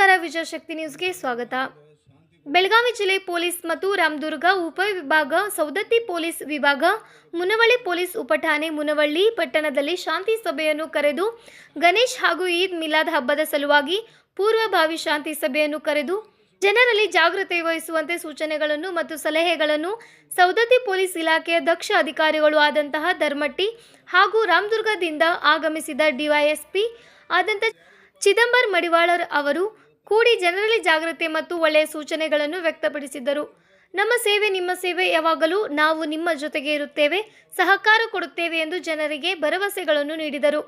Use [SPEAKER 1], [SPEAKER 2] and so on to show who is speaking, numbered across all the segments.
[SPEAKER 1] ನಮಸ್ಕಾರ ವಿಜಯಶಕ್ತಿ ನ್ಯೂಸ್ಗೆ ಸ್ವಾಗತ. ಬೆಳಗಾವಿ ಜಿಲ್ಲೆ ಪೊಲೀಸ್ ಮತ್ತು ರಾಮದುರ್ಗ ಉಪವಿಭಾಗ ಸೌದತ್ತಿ ಪೊಲೀಸ್ ವಿಭಾಗ, ಮುನವಳ್ಳಿ ಪೊಲೀಸ್ ಉಪಠಾಣೆ ಮುನವಳ್ಳಿ ಪಟ್ಟಣದಲ್ಲಿ ಶಾಂತಿ ಸಭೆಯನ್ನು ಕರೆದು, ಗಣೇಶ್ ಹಾಗೂ ಈದ್ ಮಿಲಾದ್ ಹಬ್ಬದ ಸಲುವಾಗಿ ಪೂರ್ವಭಾವಿ ಶಾಂತಿ ಸಭೆಯನ್ನು ಕರೆದು, ಜನರಲ್ಲಿ ಜಾಗೃತಿ ವಹಿಸುವಂತೆ ಸೂಚನೆಗಳನ್ನು ಮತ್ತು ಸಲಹೆಗಳನ್ನು ಸೌದತ್ತಿ ಪೊಲೀಸ್ ಇಲಾಖೆಯ ದಕ್ಷ ಅಧಿಕಾರಿಗಳು ಆದಂತಹ ಧರ್ಮಟ್ಟಿ ಹಾಗೂ ರಾಮದುರ್ಗದಿಂದ ಆಗಮಿಸಿದ ಡಿವೈಎಸ್ಪಿ ಆದಂಥ ಚಿದಂಬರ್ ಮಡಿವಾಳರ್ ಅವರು ಕೂಡಿ ಜನರಲ್ಲಿ ಜಾಗ್ರತೆ ಮತ್ತು ಒಳ್ಳೆಯ ಸೂಚನೆಗಳನ್ನು ವ್ಯಕ್ತಪಡಿಸಿದ್ದರು. ನಮ್ಮ ಸೇವೆ ನಿಮ್ಮ ಸೇವೆ, ಯಾವಾಗಲೂ ನಾವು ನಿಮ್ಮ ಜೊತೆಗೆ ಇರುತ್ತೇವೆ, ಸಹಕಾರ ಕೊಡುತ್ತೇವೆ ಎಂದು ಜನರಿಗೆ ಭರವಸೆಗಳನ್ನು ನೀಡಿದರು.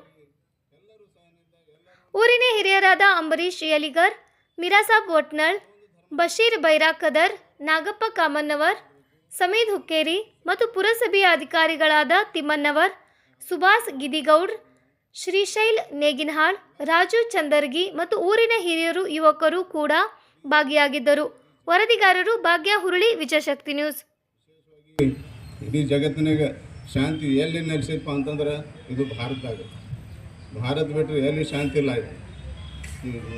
[SPEAKER 1] ಊರಿನ ಹಿರಿಯರಾದ ಅಂಬರೀಶ್ ಯಲಿಗರ್, ಮಿರಾಸಾಬ್ ಒಟ್ನಳ್, ಬಶೀರ್ ಬೈರಾಕದರ್, ನಾಗಪ್ಪ ಕಾಮನ್ನವರ್, ಸಮೀದ್ ಹುಕ್ಕೇರಿ ಮತ್ತು ಪುರಸಭೆಯ ಅಧಿಕಾರಿಗಳಾದ ತಿಮ್ಮನ್ನವರ್, ಸುಭಾಷ್ ಗಿದಿಗೌಡ್ ಶ್ರೀಶೈಲ್, ನೇಗಿನಹಾಳ್, ರಾಜು ಚಂದರ್ಗಿ ಮತ್ತು ಊರಿನ ಹಿರಿಯರು ಯುವಕರು ಕೂಡ ಭಾಗಿಯಾಗಿದ್ದರು. ವರದಿಗಾರರು ಭಾಗ್ಯ ಹುರುಳಿ, ವಿಜಯಶಕ್ತಿ ನ್ಯೂಸ್.
[SPEAKER 2] ಇಡೀ ಜಗತ್ತಿನಾಗ ಶಾಂತಿ ಎಲ್ಲಿ ನೆಲೆಸೈತಪ್ಪ ಅಂತಂದ್ರೆ ಇದು ಭಾರತದಾಗ. ಭಾರತ ಬಿಟ್ಟರೆ ಎಲ್ಲಿ ಶಾಂತಿ ಇಲ್ಲ ಇದು.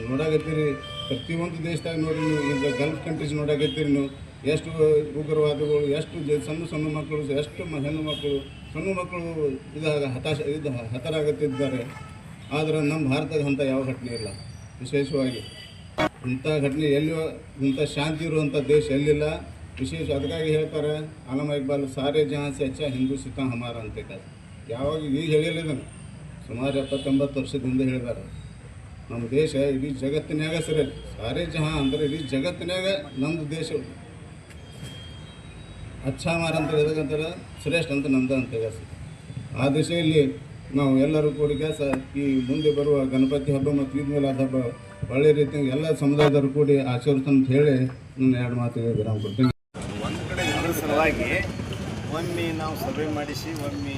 [SPEAKER 2] ನೋಡಾಕತ್ತೀರಿ, ಪ್ರತಿಯೊಂದು ದೇಶದಾಗ ನೋಡಿ ನೀವು, ಈಗ ಗಲ್ಫ್ ಕಂಟ್ರೀಸ್ ನೋಡಾಕತ್ತೀರಿ ನೀವು, ಎಷ್ಟು ಉಗ್ರವಾದಗಳು, ಎಷ್ಟು ಸಣ್ಣ ಸಣ್ಣ ಮಕ್ಕಳು, ಎಷ್ಟು ಹೆಣ್ಣು ಮಕ್ಕಳು ಸಣ್ಣ ಮಕ್ಕಳು ಇದಾಗ ಹತಾಶ ಇದು ಹತರಾಗುತ್ತಿದ್ದಾರೆ. ಆದರೆ ನಮ್ಮ ಭಾರತದ ಅಂಥ ಯಾವ ಘಟನೆ ಇಲ್ಲ. ವಿಶೇಷವಾಗಿ ಇಂಥ ಘಟನೆ ಎಲ್ಲಿಯೋ ಇಂಥ ಶಾಂತಿ ಇರುವಂಥ ದೇಶ ಎಲ್ಲಿಲ್ಲ. ವಿಶೇಷ ಅದಕ್ಕಾಗಿ ಹೇಳ್ತಾರೆ ಅಲಮ ಇಕ್ಬಾಲ್ ಸಾರೇ ಜಹಾನ್ ಸೆ ಅಚ್ಚ ಸಿತ ಹಮಾರ ಅಂತ ಯಾವಾಗ ಈಗ ಹೇಳಿಲ್ಲ ಇದನ್ನು ಸುಮಾರು ಎಪ್ಪತ್ತೊಂಬತ್ತು ವರ್ಷದಿಂದ ಹೇಳಿದ್ದಾರೆ. ನಮ್ಮ ದೇಶ ಇಡೀ ಜಗತ್ತಿನಾಗ ಸರಿ ಸಾರೇ ಜಹಾನ್ ಅಂದರೆ ಇಡೀ ಜಗತ್ತಿನಾಗ ನಮ್ಮದು ದೇಶ. ಅಚ್ಛಾಮಾರ ಅಂತ ಎದಕ್ಕಂತಾರೆ ಶ್ರೇಷ್ಠ ಅಂತ ನಂದ ಅಂತ ಹೇಳಿ ಆ ದಿಶೆಯಲ್ಲಿ ನಾವು ಎಲ್ಲರೂ ಕೂಡಿ ಕೆಲಸ ಈ ಮುಂದೆ ಬರುವ ಗಣಪತಿ ಹಬ್ಬ ಮತ್ತು ಈದ್ ಮೇಲಾದ ಹಬ್ಬ ಒಳ್ಳೆ ರೀತಿಯಾಗಿ ಎಲ್ಲ ಸಮುದಾಯದವರು ಕೂಡಿ ಅಂತ ಹೇಳಿ ನನ್ನ ಎರಡು ಮಾತು ವಿರಾಮ ಕೊಡ್ತೀನಿ.
[SPEAKER 3] ಒಂದು ಕಡೆ ಇದ್ರ ಸಲುವಾಗಿ ಒಮ್ಮೆ ನಾವು ಸಭೆ ಮಾಡಿಸಿ, ಒಮ್ಮೆ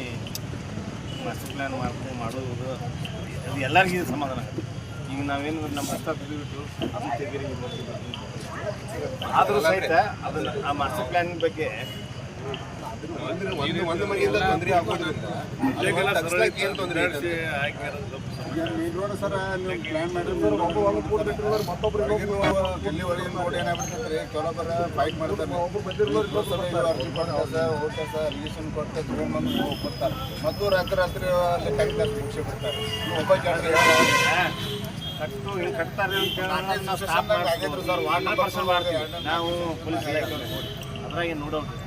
[SPEAKER 3] ಮಾಸ್ಟರ್ ಪ್ಲ್ಯಾನ್ ಮಾಡ್ಕೊಂಡು ಮಾಡೋದು, ಅದು ಎಲ್ಲರಿಗೂ ಸಮಾಧಾನ ಆಗುತ್ತೆ. ಈಗ ನಾವೇನು ನಮ್ಮ ಕಷ್ಟ ಅದು ಆದರೂ ಸಹಿತ ಅದನ್ನು ಆ ಮಾಸ್ಟರ್ ಪ್ಲ್ಯಾನ್ ಬಗ್ಗೆ
[SPEAKER 4] ಒಂದು ಒಂದು ಮನೆಯಿಂದ ತೊಂದರೆ ಆಗೋದ್ರಿಂದ ತಕ್ಷಣಕ್ಕೆ ಏನು ತೊಂದರೆ ರೋಡ್
[SPEAKER 2] ಸರ್ ನೀವು ಪ್ಲ್ಯಾನ್ ಮಾಡಿದ್ರೆ ಇಲ್ಲಿವರೆಗೆ ನೋಡಿ ಏನಾಗ್ಬಿಡ್ತೈತೆ ಕೆಲವೊಬ್ಬರ ಫೈಟ್ ಮಾಡ್ತಾರೆ. ಅರ್ಜಿ ಕೊಡ್ತಾರೆ ಓಕೆ ಸರ್ ರಿಲೇಷನ್ ಕೊಡ್ತಾರೆ. ಮತ್ತು ರಾತ್ರಿ ರಾತ್ರಿ ಅಲ್ಲಿ ಶಿಕ್ಷೆ ಒಬ್ಬ ಜನ
[SPEAKER 3] ಕಟ್ಟು ಹಿಂಗೆ ಕಟ್ತಾರೆ ಅಂತ ಹೇಳಿ
[SPEAKER 2] ನಾಲ್ಕೈದು
[SPEAKER 3] ನಾವು ಮಾಡ್ತೀವಿ. ನಾವು ಪೊಲೀಸ್ ಇಲಾಖೆ ಅದ್ರಾಗ ನೋಡೋದು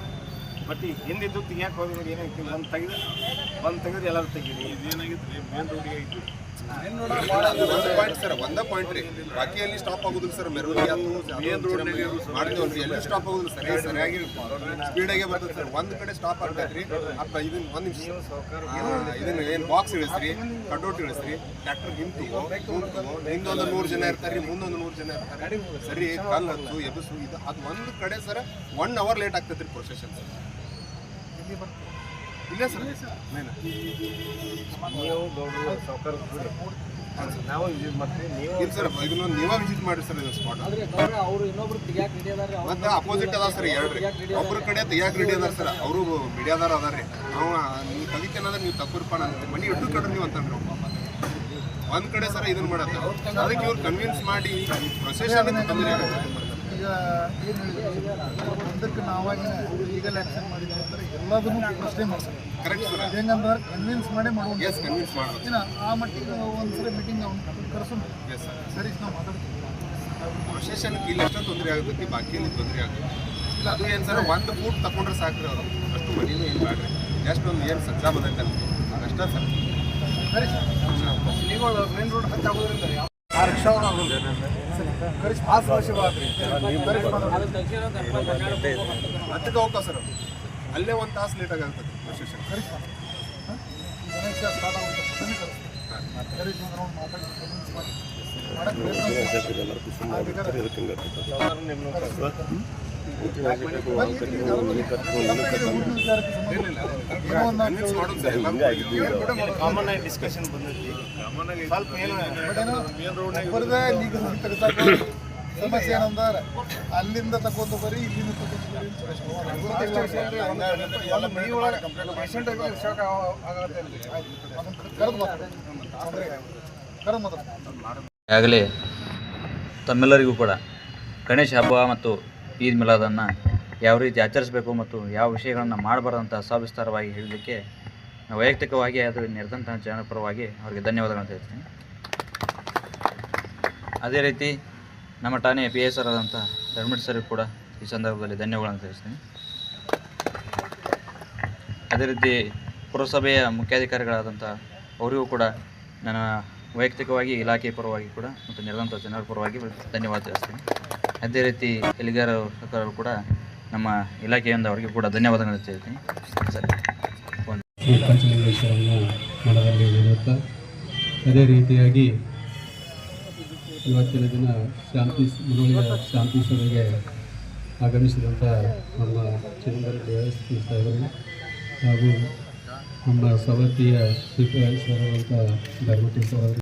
[SPEAKER 3] ಬಟ್ ಹಿಂದಿದ್ದು ತೆಗಿಯಕ್ಕೆ ಹೋಗಿದ್ರೆ ಏನಾಯ್ತು ಒಂದು ತೆಗೆದು ಒಂದು ತೆಗೆದು ಎಲ್ಲರೂ ತೆಗೀರಿ. ಇದೇನಾಗಿತ್ತು ಮೇನ್ ರೋಡಿಗೆ ಐತಿ
[SPEAKER 4] ಒಂದು ಪಾಯಿಂಟ್ ಸರ್ ಒಂದೇ ಪಾಯಿಂಟ್ ರೀ. ಬಾಕಿಯಲ್ಲಿ ಸ್ಟಾಪ್ ಆಗೋದಿಲ್ಲ ಸರ್. ಮೆರವಣಿಗೆ ಮಾಡ್ತೀವಲ್ರಿ ಎಲ್ಲಿ ಸ್ಟಾಪ್ ಆಗುದಿಲ್ಲ ಸರಿ ಸರಿಯಾಗಿ ಸ್ಪೀಡಾಗೆ ಬರ್ತದೆ ಸರ್ ಒಂದು ಕಡೆ ಸ್ಟಾಪ್ ಆಗ್ತೈತ್ರಿ. ಅಪ್ಪ ಇದನ್ನ ಒಂದು ನಿಮಿಷ. ಇದನ್ನ ಏನು ಬಾಕ್ಸ್ ಇಳಿಸ್ರಿ ಕಟೌಟ್ ಇಳಿಸ್ರಿ ಟ್ರ್ಯಾಕ್ಟರ್ ಹಿಂತು ಹಿಂದೊಂದು ನೂರು ಜನ ಇರ್ತಾರೆ ಮುಂದೊಂದು ನೂರು ಜನ ಇರ್ತಾರೆ ಸರಿ ಕಲ್ಲು ಹತ್ತು ಎಬಸು ಇದು ಅದು ಒಂದು ಕಡೆ ಸರ್ ಒನ್ ಅವರ್ ಲೇಟ್ ಆಗ್ತೈತ್ರಿ ಪ್ರೊಸೆಷನ್ ಸರ್ ಇಲ್ಲೇ ಸರ್.
[SPEAKER 3] ನೀವು ಗೌಡರು ಸಾವುಕಾರ ನಾವು ಇದು ಮತ್ತೆ ನೀವು
[SPEAKER 4] ಇಲ್ಲ ಸರ್ ಇದನ್ನ ನೀವೇ ವಿಸಿಟ್ ಮಾಡಿ ಸರ್ ಇದು ಸ್ಪಾಟ್ ಮತ್ತೆ ಅಪೋಸಿಟ್ ಅದ ಸರ್ ಎರಡು ಒಬ್ಬರ ಕಡೆ ತೆಗಿಯಾಕ ರೆಡಿ ಅದಾರ ಸರ್ ಅವರು ಮೀಡಿಯಾದಾರ ನಾವು ನೀವು ತೆಗಿತೇನಂದ್ರೆ ನೀವು ತಪ್ಪುರಪ್ಪ ನಾನು ಮನಿ ಇಟ್ಟು ಕಡ್ರಿ ನೀವು ಅಂತಂದ್ರೆ. ಒಂದ್ ಕಡೆ ಸರ್ ಇದನ್ನ ಮಾಡತ್ತ. ಅದಕ್ಕೆ ಇವ್ರು ಕನ್ವಿನ್ಸ್ ಮಾಡಿ ಪ್ರೊಸೆಸ್ ಅನ್ನೋದು ತೊಂದರೆ ಆಗುತ್ತೆ.
[SPEAKER 5] ಈಗ ಏನು ಹೇಳಿದ್ರು? ಒಂದಕ್ಕೆ ನಾವಾಗಿ ಲೀಗಲ್ ಆ್ಯಕ್ಷನ್ ಮಾಡಿದ್ವಿ ಅಂದ್ರೆ ಎಲ್ಲದನ್ನೂ ಪ್ರಶ್ನೆ ಮಾಡ್ತಾರೆ ಹೆಂಗಂದ್ರೆ ಕನ್ವಿನ್ಸ್ ಮಾಡೇ ಮಾಡುವಂಥ ಇನ್ನು ಆ ಮಟ್ಟಿಗೆ ಒಂದ್ಸರಿ ಮೀಟಿಂಗ್ ಅವ್ನು ಕರೆಸೋಣ
[SPEAKER 4] ಸರ್
[SPEAKER 5] ನಾವು ಮಾತಾಡ್ತೀವಿ.
[SPEAKER 4] ಪ್ರೊಸೆಷನ್ಗೆ ಇಲ್ಲಿ ಎಷ್ಟೊಂದು ತೊಂದರೆ ಆಗುತ್ತೆ ಬಾಕಿ ಇಲ್ಲಿ ತೊಂದರೆ ಆಗುತ್ತೆ. ಇಲ್ಲ ಅದು ಏನು ಸರ್. ಒಂದು ಫೂಟ್ ತಗೊಂಡ್ರೆ ಸಾಕ್ರಿ ಅವರು. ಅಷ್ಟು ಮನೇನು ಏನು ಮಾಡ್ರಿ ಜಸ್ಟ್ ಒಂದು ಏನು ಸಜ್ಜಾ ಬಂದೈತಲ್ಲ. ಅದಷ್ಟೇ ಸರ್
[SPEAKER 5] ಸರಿ.
[SPEAKER 4] ಸರ್ ನೀವು ಮೇನ್ ರೋಡ್ ಹತ್ತಾಗೋದ್ರಿಂದ
[SPEAKER 5] ಆ ರಿಕ್ಷಾ ಪಾಸ್ ಭಾಷೆ ಬಾದ್ರಿ
[SPEAKER 4] ಹತ್ತಕ್ಕೆ ಹೋಗ್ತಾವ ಸರ್ ಅಲ್ಲೇ ಒಂದು ತಾಸು ಲೇಟ್
[SPEAKER 5] ಆಗುತ್ತೆ ಬನ್ನಿ
[SPEAKER 3] ಡಿಸ್ಕಷನ್ ಬಂದೈತಿ
[SPEAKER 5] ಸಮಸ್ಯೆ ಏನಂದ್ರೆ ಅಲ್ಲಿಂದ ತಗೊಂಡು ಬರಿ ಇಲ್ಲಿಂದ
[SPEAKER 6] ಈಗಾಗಲೇ ತಮ್ಮೆಲ್ಲರಿಗೂ ಕೂಡ ಗಣೇಶ ಹಬ್ಬ ಮತ್ತು ಈದ್ ಮಿಲಾದನ್ನು ಯಾವ ರೀತಿ ಆಚರಿಸಬೇಕು ಮತ್ತು ಯಾವ ವಿಷಯಗಳನ್ನು ಮಾಡಬಾರ್ದಂತ ಸವಿಸ್ತಾರವಾಗಿ ಹೇಳಲಿಕ್ಕೆ ವೈಯಕ್ತಿಕವಾಗಿ ಅದು ನಿರ್ದಂತ ಜನರ ಪರವಾಗಿ ಅವರಿಗೆ ಧನ್ಯವಾದಗಳನ್ನು ತಿಳಿಸ್ತೀನಿ. ಅದೇ ರೀತಿ ನಮ್ಮ ಠಾಣೆಯ ಪಿ ಎಸ್ ಆರ್ ಆದಂಥ ಧರ್ಮಡ್ ಸರ್ ಕೂಡ ಈ ಸಂದರ್ಭದಲ್ಲಿ ಧನ್ಯವಾದಗಳನ್ನು ತಿಳಿಸ್ತೀನಿ. ಅದೇ ರೀತಿ ಪುರಸಭೆಯ ಮುಖ್ಯಾಧಿಕಾರಿಗಳಾದಂಥ ಅವರಿಗೂ ಕೂಡ ನನ್ನ ವೈಯಕ್ತಿಕವಾಗಿ ಇಲಾಖೆ ಪರವಾಗಿ ಕೂಡ ಮತ್ತು ನೆರೆದಂಥ ಜನರ ಪರವಾಗಿ ಧನ್ಯವಾದ ತಿಳಿಸ್ತೀನಿ. ಅದೇ ರೀತಿ ಎಲ್ಲಿಗಾರ ಸರ್ಕಾರರು ಕೂಡ ನಮ್ಮ ಇಲಾಖೆಯಿಂದ ಅವರಿಗೆ ಕೂಡ ಧನ್ಯವಾದಗಳನ್ನು ತಿಳಿಸ್ತೀನಿ. ಸರಿ.
[SPEAKER 7] ಅದೇ ರೀತಿಯಾಗಿ ಇವತ್ತಿನ ದಿನ ಶಾಂತಿ ಮುನೋಳಿಯ ಶಾಂತಿ ಸಭೆಗೆ ಆಗಮಿಸಿದಂಥ ನಮ್ಮ ಚಂದ್ರ ದೇವಸ್ಥಾನ ಸಾಹೇಬರು ಹಾಗೂ ನಮ್ಮ ಸವತಿಯ ಸರ್ ಅಂತ ಧರ್ಮಟೇಶ್ವರ ಅವರು